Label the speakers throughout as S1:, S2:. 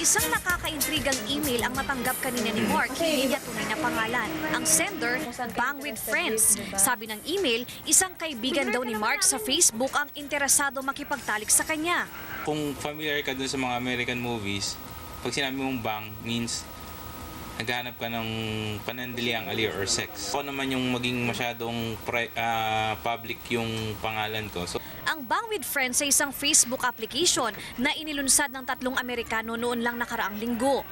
S1: Isang nakakaintrigang email ang natanggap kanina ni Mark, hindi niya tunay na pangalan. Ang sender, Bang with Friends. Sabi ng email, isang kaibigan daw ni Mark sa Facebook ang interesado makipagtalik sa kanya.
S2: Kung familiar ka dun sa mga American movies, pag sinabi mong bang means naghahanap ka ng panandaliang allure or sex. Ako naman yung maging masyadong pri- ah, public yung pangalan ko. So,
S1: Ang Bang with Friends ay isang Facebook application na inilunsad ng tatlong Amerikano noon lang nakaraang linggo.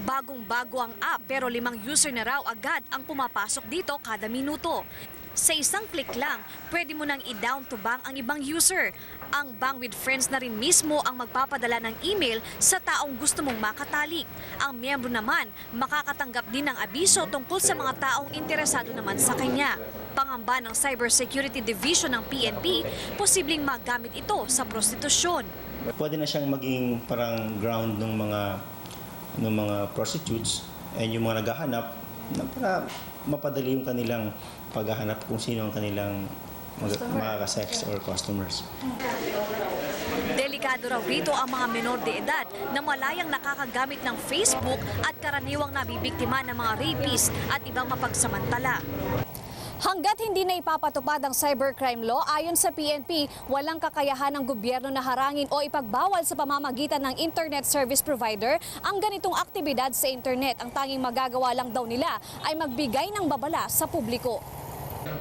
S1: Bagong-bago ang app pero limang user na raw agad ang pumapasok dito kada minuto. Sa isang click lang, pwede mo nang i-down to bang ang ibang user. Ang Bang with Friends na rin mismo ang magpapadala ng email sa taong gusto mong makatalik. Ang miyembro naman makakatanggap din ng abiso tungkol sa mga taong interesado naman sa kanya. Pangamba ng Cybersecurity Division ng PNP, posibleng magamit ito sa prostitusyon.
S3: Pwede na siyang maging parang ground ng mga ng mga prostitutes and yung mga naghahanap na para mapadali yung kanilang paghahanap kung sino ang kanilang mag- makaka-sex or customers.
S1: Delikado raw rito ang mga menor de edad na malayang nakakagamit ng Facebook at karaniwang nabibiktima ng mga rapist at ibang mapagsamantala. Hanggat hindi na ipapatupad ang cybercrime law, ayon sa PNP, walang kakayahan ng gobyerno na harangin o ipagbawal sa pamamagitan ng internet service provider ang ganitong aktibidad sa internet. Ang tanging magagawa lang daw nila ay magbigay ng babala sa publiko.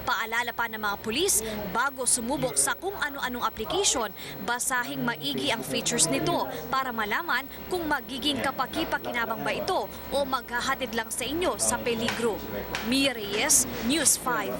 S1: Paalala pa ng mga pulis, bago sumubok sa kung ano-anong application, basahing maigi ang features nito para malaman kung magiging kapaki-pakinabang ba ito o maghahatid lang sa inyo sa peligro. Mia Reyes, News 5.